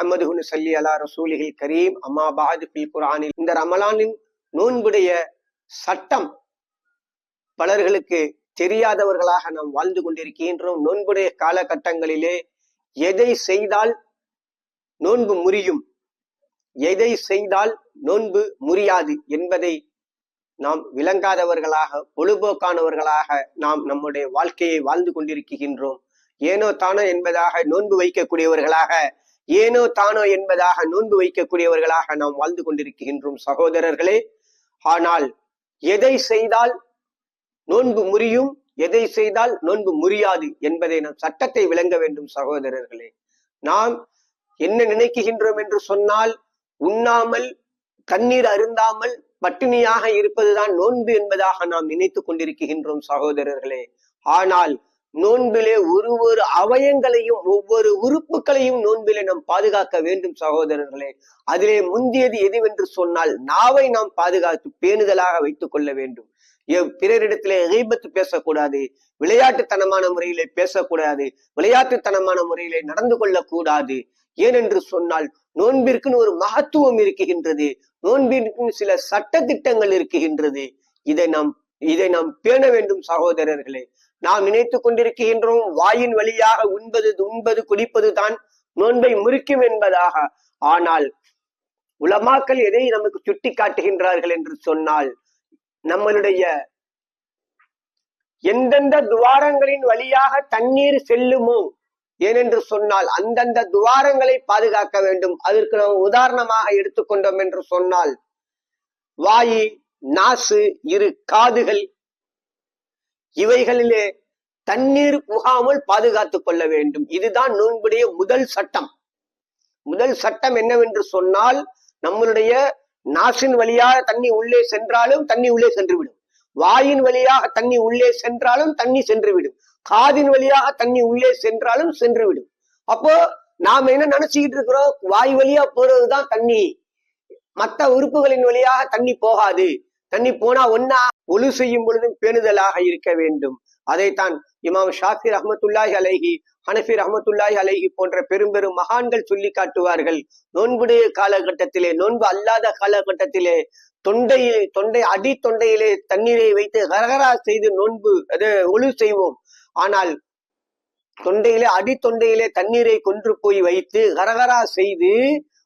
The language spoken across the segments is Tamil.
நஹமதுஹுன் சல்லி அலா ரசூலிகள் கரீம். அம்மா பாது பில் குரானில் இந்த ரமலானின் நோன்புடைய சட்டம் பலர்களுக்கு தெரியாதவர்களாக நாம் வாழ்ந்து கொண்டிருக்கின்றோம். நோன்புடைய காலகட்டங்களிலே எதை செய்தால் நோன்பு முறியும்? எதை செய்தால் நோன்பு முறியாது என்பதை நாம் விளங்காதவர்களாக பொழுபோக்கானவர்களாக நாம் நம்முடைய வாழ்க்கையை வாழ்ந்து கொண்டிருக்கின்றோம். ஏனோ தானோ என்பதாக நோன்பு வைக்கக்கூடியவர்களாக ஏனோ தானோ என்பதாக நோன்பு வைக்கக்கூடியவர்களாக நாம் வாழ்ந்து கொண்டிருக்கின்றோம் சகோதரர்களே. ஆனால் எதை செய்தால் நோன்பு முறியும்? எதை செய்தால் நோன்பு முறியாது என்பதை நாம் சட்டத்தை விளங்க வேண்டும் சகோதரர்களே. நாம் என்ன நினைக்குகின்றோம் என்று சொன்னால் உண்ணாமல் தண்ணீர் அருந்தாமல் பட்டினியாக இருப்பதுதான் நோன்பு என்பதாக நாம் நினைத்துக் கொண்டிருக்கின்றோம் சகோதரர்களே. ஆனால் நோன்பிலே ஒரு ஒரு அவயங்களையும் ஒவ்வொரு உறுப்புகளையும் நோன்பிலே நாம் பாதுகாக்க வேண்டும் சகோதரர்களே. அதிலே முந்தியது எதுவென்று சொன்னால் நாவை நாம் பாதுகாத்து பேணுதலாக வைத்துக் கொள்ள வேண்டும். பிறரிடத்திலே எகைபத்து பேசக்கூடாது விளையாட்டுத்தனமான முறையிலே பேசக்கூடாது விளையாட்டுத்தனமான முறையிலே நடந்து கொள்ளக்கூடாது. ஏனென்று சொன்னால் நோன்பிற்குன்னு ஒரு மகத்துவம் இருக்குகின்றது நோன்பிற்கு சில சட்ட திட்டங்கள் இருக்குகின்றது இதை நாம் இதை நாம் பேண வேண்டும் சகோதரர்களே. நாம் நினைத்து கொண்டிருக்கின்றோம் வாயின் வழியாக உண்பது உண்பது குடிப்பது தான் நோன்பை முறிக்கும் என்பதாக. ஆனால் உலமாக்கள் எதை நமக்கு சுட்டி காட்டுகின்றார்கள் என்று சொன்னால் நம்மளுடைய எந்தெந்த துவாரங்களின் வழியாக தண்ணீர் செல்லுமோ ஏனென்று சொன்னால் அந்தந்த துவாரங்களை பாதுகாக்க வேண்டும். அதற்கு நாம் உதாரணமாக எடுத்துக்கொண்டோம் என்று சொன்னால் வாயு நாசு இரு காதுகள் இவைகளிலே தண்ணீர் புகாமல் பாதுகாத்துக் கொள்ள வேண்டும். இதுதான் நோன்புடைய முதல் சட்டம். முதல் சட்டம் என்னவென்று சொன்னால் நம்மளுடைய நாசின் வழியாக தண்ணி உள்ளே சென்றாலும் தண்ணி உள்ளே சென்றுவிடும். வாயின் வழியாக தண்ணி உள்ளே சென்றாலும் தண்ணி சென்றுவிடும். காதின் வழியாக தண்ணி உள்ளே சென்றாலும் சென்றுவிடும். அப்போ நாம என்ன நினைச்சுக்கிட்டு இருக்கிறோம்? வாய் வழியா போறதுதான் தண்ணி. மற்ற உறுப்புகளின் வழியாக தண்ணி போகாது. தண்ணி போனா ஒன்னா ஒழு செய்யும் பொழுதும் பேணுதலாக இருக்க வேண்டும். அதைத்தான் இமாம் ஷாஃபி ரஹமத்துல்லாஹி அலைஹி ஹனஃபி ரஹமத்துல்லாஹி அலைஹி போன்ற பெரும் பெரும் மகான்கள் சொல்லி காட்டுவார்கள். நோன்புடைய காலகட்டத்திலே நோன்பு அல்லாத காலகட்டத்திலே தொண்டையில் தொண்டை அடி தொண்டையிலே தண்ணீரை வைத்து கரகரா செய்து நோன்பு அது ஒழு செய்வோம். ஆனால் தொண்டையிலே அடி தொண்டையிலே தண்ணீரை கொன்று போய் வைத்து கரகரா செய்து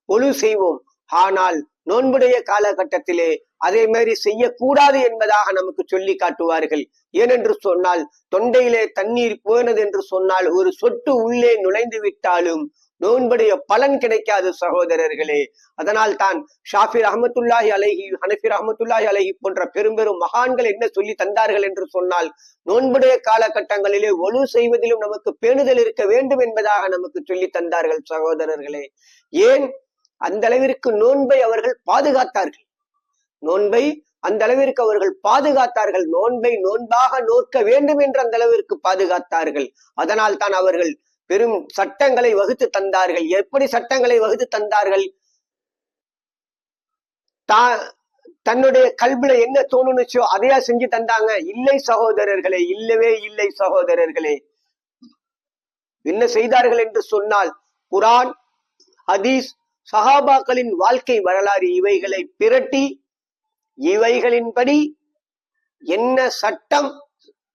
ஒழு செய்வோம். ஆனால் நோன்புடைய காலகட்டத்திலே அதே மாதிரி செய்யக்கூடாது என்பதாக நமக்கு சொல்லி காட்டுவார்கள். ஏனென்று சொன்னால் தொண்டையிலே தண்ணீர் போனது என்று சொன்னால் ஒரு சொட்டு உள்ளே நுழைந்து விட்டாலும் நோன்புடைய பலன் கிடைக்காது சகோதரர்களே. அதனால் தான் ஷாஃபி ரஹமத்துல்லாஹி அலஹி ஹனஃபி ரஹமத்துல்லாஹி அலஹி போன்ற பெரும் பெரும் மகான்கள் என்ன சொல்லி தந்தார்கள் என்று சொன்னால் நோன்புடைய காலகட்டங்களிலே ஒழு செய்வதிலும் நமக்கு பேணுதல் இருக்க வேண்டும் என்பதாக நமக்கு சொல்லி தந்தார்கள் சகோதரர்களே. ஏன் அந்த அளவிற்கு நோன்பை அவர்கள் பாதுகாத்தார்கள். நோன்பை அந்த அளவிற்கு அவர்கள் பாதுகாத்தார்கள். நோன்பை நோன்பாக நோக்க வேண்டும் என்று அந்த அளவிற்கு பாதுகாத்தார்கள். அதனால் தான் அவர்கள் பெரும் சட்டங்களை வகுத்து தந்தார்கள். எப்படி சட்டங்களை வகுத்து தந்தார்கள்? தா தன்னுடைய கல்வில என்ன தோணுனுச்சோ அதையா செஞ்சு தந்தாங்க. இல்லை சகோதரர்களே இல்லவே இல்லை சகோதரர்களே. என்ன செய்தார்கள் என்று சொன்னால் குரான் ஹதீஸ் சஹாபாக்களின் வாழ்க்கை வரலாறு இவைகளை பிரட்டி இவைகளின்படி என்ன சட்டம்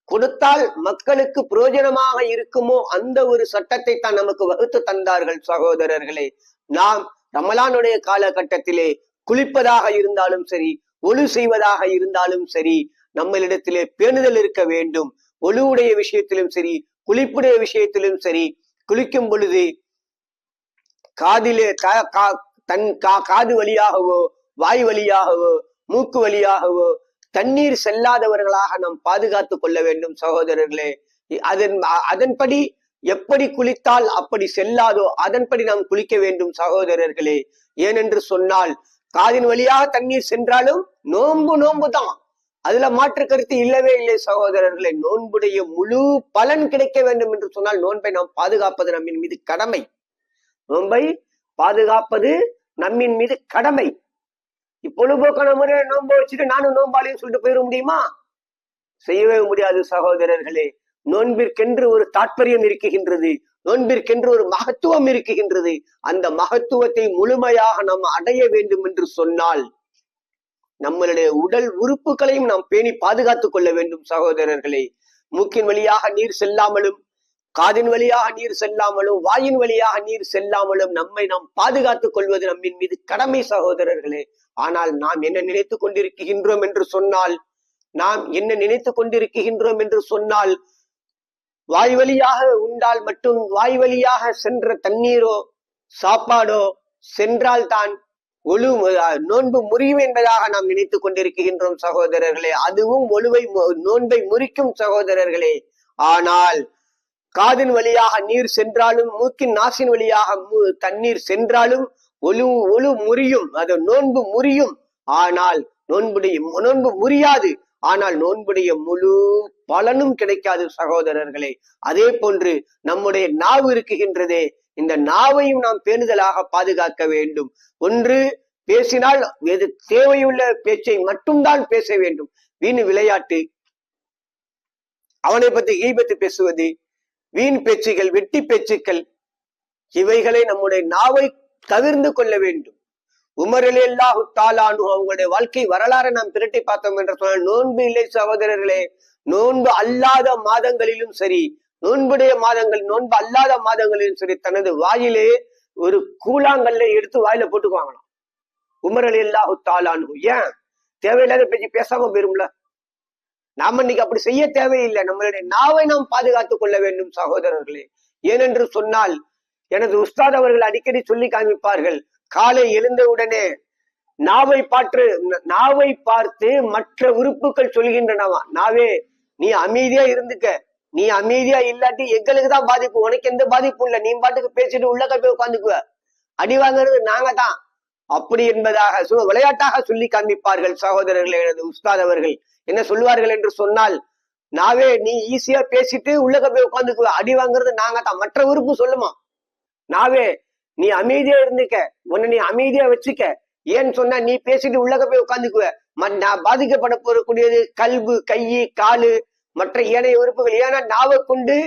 கொடுத்தால் மக்களுக்கு பிரயோஜனமாக இருக்குமோ அந்த ஒரு சட்டத்தை தான் நமக்கு வகுத்து தந்தார்கள் சகோதரர்களே. நாம் ரமலானுடைய காலகட்டத்திலே குளிப்பதாக இருந்தாலும் சரி ஒழு செய்வதாக இருந்தாலும் சரி நம்மளிடத்திலே பேணுதல் இருக்க வேண்டும். ஒழுவுடைய விஷயத்திலும் சரி குளிப்புடைய விஷயத்திலும் சரி குளிக்கும் பொழுது காதிலே தன் காது வழியாகவோ வாய் வழியாகவோ மூக்கு வழியாகவோ தண்ணீர் செல்லாதவர்களாக நாம் பாதுகாத்து கொள்ள வேண்டும் சகோதரர்களே. அதன் அதன்படி எப்படி குளித்தால் அப்படி செல்லாதோ அதன்படி நாம் குளிக்க வேண்டும் சகோதரர்களே. ஏனென்று சொன்னால் காதின் வழியாக தண்ணீர் சென்றாலும் நோன்பு நோன்பு தான் அதுல மாற்று கருத்து இல்லவே இல்லை சகோதரர்களே. நோன்புடைய முழு பலன் கிடைக்க வேண்டும் என்று சொன்னால் நோன்பை நாம் பாதுகாப்பது நம்மின் மீது கடமை. நோன்பை பாதுகாப்பது நம்மின் மீது கடமை. இப்பொழுதுபோக்கான முறையை நோன்பு வச்சுட்டு நானும் நோம்பாளின்னு சொல்லிட்டு போயிட முடியுமா? செய்யவே முடியாது சகோதரர்களே. நோன்பிற்கென்று ஒரு தாற்பயம் இருக்குகின்றது. நோன்பிற்கென்று ஒரு மகத்துவம் இருக்குகின்றது. அந்த மகத்துவத்தை முழுமையாக நாம் அடைய வேண்டும் என்று சொன்னால் நம்மளுடைய உடல் உறுப்புகளையும் நாம் பேணி பாதுகாத்துக் கொள்ள வேண்டும் சகோதரர்களே. மூக்கின் வழியாக நீர் செல்லாமலும் காதின் வழியாக நீர் செல்லாமலும் வாயின் வழியாக நீர் செல்லாமலும் நம்மை நாம் பாதுகாத்துக் கொள்வது நம்மின் மீது கடமை சகோதரர்களே. ஆனால் நாம் என்ன நினைத்துக் கொண்டிருக்கின்றோம் என்று சொன்னால் நாம் என்ன நினைத்துக் கொண்டிருக்கின்றோம் என்று சொன்னால் வாய் வழியாக உண்டால் மட்டும் வாய் வழியாக சென்ற தண்ணீரோ சாப்பாடோ சென்றால் தான் ஒழு நோன்பு முறியும் என்பதாக நாம் நினைத்துக் கொண்டிருக்கின்றோம் சகோதரர்களே. அதுவும் ஒழுவை நோன்பை முறிக்கும் சகோதரர்களே. ஆனால் காதின் வழியாக நீர் சென்றாலும் மூக்கின் நாசின் வழியாக தண்ணீர் சென்றாலும் ஒழு ஒழு முறியும் அது நோன்பு முறியும். ஆனால் நோன்புடைய நோன்பு முறியாது. ஆனால் நோன்புடைய முழு பலனும் கிடைக்காது சகோதரர்களே. அதே போன்று நம்முடைய நாவு இருக்குகின்றதே. இந்த நாவையும் நாம் பேணுதலாக பாதுகாக்க வேண்டும். ஒன்று பேசினால் எது தேவையுள்ள பேச்சை மட்டும்தான் பேச வேண்டும். வீண் விளையாட்டு. அவனை பத்தி ஈபத்து பேசுவது வீண் பேச்சுகள் வெட்டி பேச்சுக்கள் இவைகளை நம்முடைய நாவை தவிர்ந்து கொள்ள வேண்டும். உமரில் அல்லாஹு தாலானு அவங்களுடைய வாழ்க்கை வரலாறு நாம் திரட்டி பார்த்தோம் என்று சொன்னால் நோன்பு இல்லை சகோதரர்களே நோன்பு அல்லாத மாதங்களிலும் சரி நோன்புடைய மாதங்கள் நோன்பு அல்லாத மாதங்களிலும் சரி தனது வாயிலே ஒரு கூழாங்கல்ல எடுத்து வாயில போட்டுக்குவாங்களாம். உமர் அல்லாஹு தாலானு ஏன்? தேவையில்லாத பேச்சு பேசாம போயிரும்ல? நாம இன்னைக்கு அப்படி செய்ய தேவையில்லை. நம்மளுடைய நாவை நாம் பாதுகாத்துக் கொள்ள வேண்டும் சகோதரர்களே. ஏனென்று சொன்னால் எனது உஸ்தாத் அவர்கள் அடிக்கடி சொல்லி காமிப்பார்கள் காலை எழுந்தவுடனே நாவை பாற்று நாவை பார்த்து மற்ற உறுப்புகள் சொல்கின்றனவா? நாவே நீ அமைதியா இருந்துக்க. நீ அமைதியா இல்லாட்டி எங்களுக்கு தான் பாதிப்பு. உனக்கு எந்த பாதிப்பும் இல்லை. நீ பாட்டுக்கு பேசிட்டு உள்ள போய் உட்காந்துக்குவ. அடி வாங்குறது நாங்க தான். அப்படி என்பதாக விளையாட்டாக சொல்லி காமிப்பார்கள் சகோதரர்கள் எனது உஸ்தாத் அவர்கள். என்ன சொல்லுவார்கள் என்று சொன்னால் நாவே நீ ஈஸியா பேசிட்டு உள்ளக போய் உட்காந்துக்குவ அடி வாங்குறது நாங்க தான். மற்ற உறுப்பு சொல்லுமா? நாவே நீ அமைதியா இருந்துக்க. உன்னை நீ அமைதியா வச்சுக்க. ஏன்னு சொன்னா நீ பேசிட்டு உள்ளக போய் உட்காந்துக்குவ நான் பாதிக்கப்பட போறக்கூடியது கல்வு கையி காலு மற்ற ஏனைய உறுப்புகள். ஏன்னா நாவை கொண்டு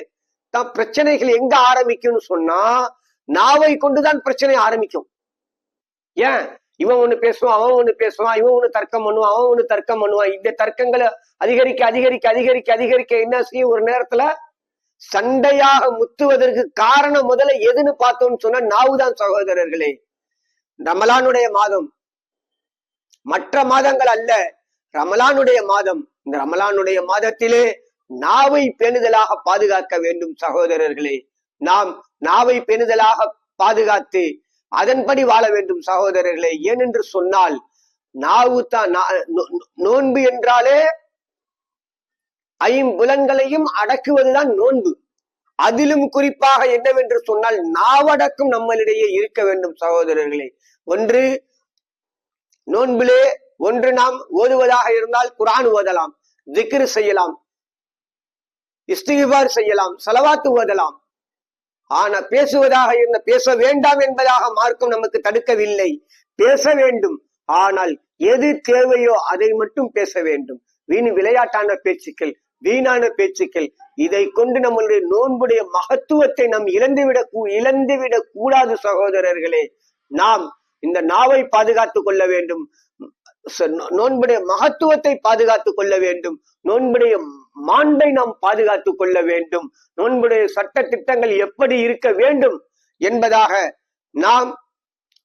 தான் பிரச்சனைகள் எங்க ஆரம்பிக்கும்னு சொன்னா நாவை கொண்டுதான் பிரச்சனை ஆரம்பிக்கும். ஏன்? இவன் ஒண்ணு பேசுவான் அவன் ஒண்ணு பேசுவான் இவன் ஒண்ணு தர்க்கம் பண்ணுவான் அவன் ஒண்ணு தர்க்கம் பண்ணுவான். இந்த தர்க்கங்களை அதிகரிக்க அதிகரிக்க அதிகரிக்க அதிகரிக்க என்ன செய்யும்? ஒரு நேரத்துல சண்டையாக முத்துவதற்கு காரணம் முதல்ல எதுன்னு பார்த்தோம்னு சொன்னா நாவுதான் சகோதரர்களே. ரமலானுடைய மாதம். மற்ற மாதங்கள் அல்ல ரமலானுடைய மாதம். இந்த ரமலானுடைய மாதத்திலே நாவை பேணுதலாக பாதுகாக்க வேண்டும் சகோதரர்களே. நாம் நாவை பேணுதலாக பாதுகாத்து அதன்படி வாழ வேண்டும் சகோதரர்களே. ஏனென்று சொன்னால் நாவு தான் நோன்பு என்றாலே ஐம்புலன்களையும் அடக்குவதுதான் நோன்பு. அதிலும் குறிப்பாக என்னவென்று சொன்னால் நாவடக்கம் நம்மளிடையே இருக்க வேண்டும் சகோதரர்களே. ஒன்று நோன்பிலே ஒன்று நாம் ஓதுவதாக இருந்தால் குரான் ஓதலாம் திக்ரு செய்யலாம் இஸ்திகார் செய்யலாம் செலவாத்து ஓதலாம். ஆனா பேசுவதாக இருந்த பேச வேண்டாம் என்பதாக மார்க்கம் நமக்கு தடுக்கவில்லை. பேச வேண்டும். ஆனால் எது தேவையோ அதை மட்டும் பேச வேண்டும். வீண் விளையாட்டான பேச்சுக்கள் வீணான பேச்சுக்கள் இதை கொண்டு நம்மளுடைய நோன்புடைய மகத்துவத்தை நாம் இழந்துவிட இழந்துவிடக் கூடாது சகோதரர்களே. நாம் இந்த நாவை பாதுகாத்துக் கொள்ள வேண்டும். நோன்புடைய மகத்துவத்தை பாதுகாத்துக் கொள்ள வேண்டும். நோன்புடைய மாண்பை நாம் பாதுகாத்துக் கொள்ள வேண்டும். நோன்புடைய சட்ட திட்டங்கள் எப்படி இருக்க வேண்டும் என்பதாக நாம்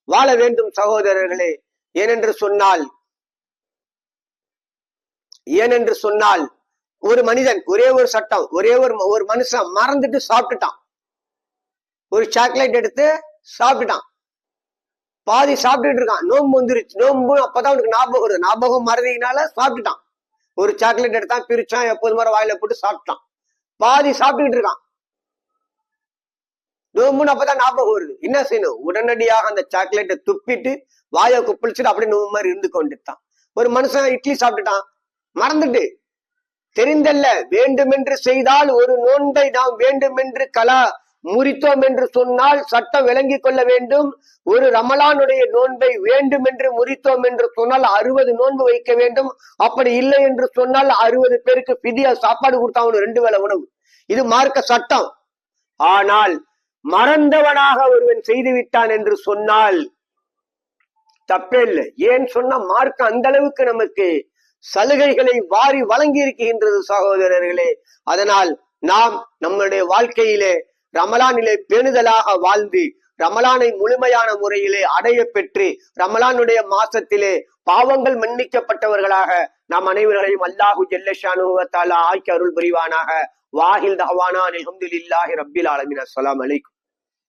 வாழ வேண்டும் சகோதரர்களே. ஏனென்று சொன்னால் ஏனென்று சொன்னால் ஒரு மனிதன் ஒரே ஒரு சட்டம் ஒரே ஒரு ஒரு மனுஷன் மறந்துட்டு சாப்பிட்டுட்டான். ஒரு சாக்லேட் எடுத்து சாப்பிட்டுட்டான். பாதி சாப்பிட்டுட்டு இருக்கான். நோம்பு வந்துருச்சு. நோம்பு அப்பதான் அவனுக்கு ஞாபகம் வருது. ஞாபகம் மறதினால சாப்பிட்டுட்டான். ஒரு சாக்லேட் எடுத்தான் பிரிச்சான் எப்போது மாதிரி வாயில போட்டு சாப்பிட்டான். பாதி சாப்பிட்டுக்கிட்டு இருக்கான். நோம்புன்னு அப்பதான் ஞாபகம் வருது. என்ன செய்யணும்? உடனடியாக அந்த சாக்லேட்டை துப்பிட்டு வாயை குப்பிளிச்சுட்டு அப்படியே நோம்பு மாதிரி இருந்து கொண்டுட்டான் ஒரு மனுஷன் இட்லி சாப்பிட்டுட்டான். மறந்துட்டு. தெரிந்தல்ல. வேண்டுமென்று செய்தால் ஒரு நோன்பை நாம் வேண்டுமென்று கலா முறித்தோம் என்று சொன்னால் சட்டம் விளங்கிக் கொள்ள வேண்டும். ஒரு ரமலானுடைய நோன்பை வேண்டும் என்று முறித்தோம் என்று சொன்னால் அறுபது நோன்பு வைக்க வேண்டும். அப்படி இல்லை என்று சொன்னால் அறுபது பேருக்கு பிதியா சாப்பாடு கொடுத்தாங்க ரெண்டு வேலை உணவு. இது மார்க்க சட்டம். ஆனால் மறந்தவனாக ஒருவன் செய்து விட்டான் என்று சொன்னால் தப்பே இல்லை. ஏன் சொன்னா மார்க்க அந்த அளவுக்கு நமக்கு சலுகைகளை வாரி வழங்கி இருக்கின்றது சகோதரர்களே. அதனால் நாம் நம்முடைய வாழ்க்கையிலே ரமலானிலே பேணுதலாக வாழ்ந்து ரமலானை முழுமையான முறையிலே அடைய பெற்று ரமலானுடைய மாசத்திலே பாவங்கள் மன்னிக்கப்பட்டவர்களாக நாம் அனைவர்களையும் அல்லாஹு ஜெல்லஷானுவத்தாலா ஆக்கி அருள் புரிவானாக. வாஹில் தஹவானா அல்ஹம்துலில்லாஹி ரப்பில் ஆலமீன். அஸ்லாம் அலைக்கும்.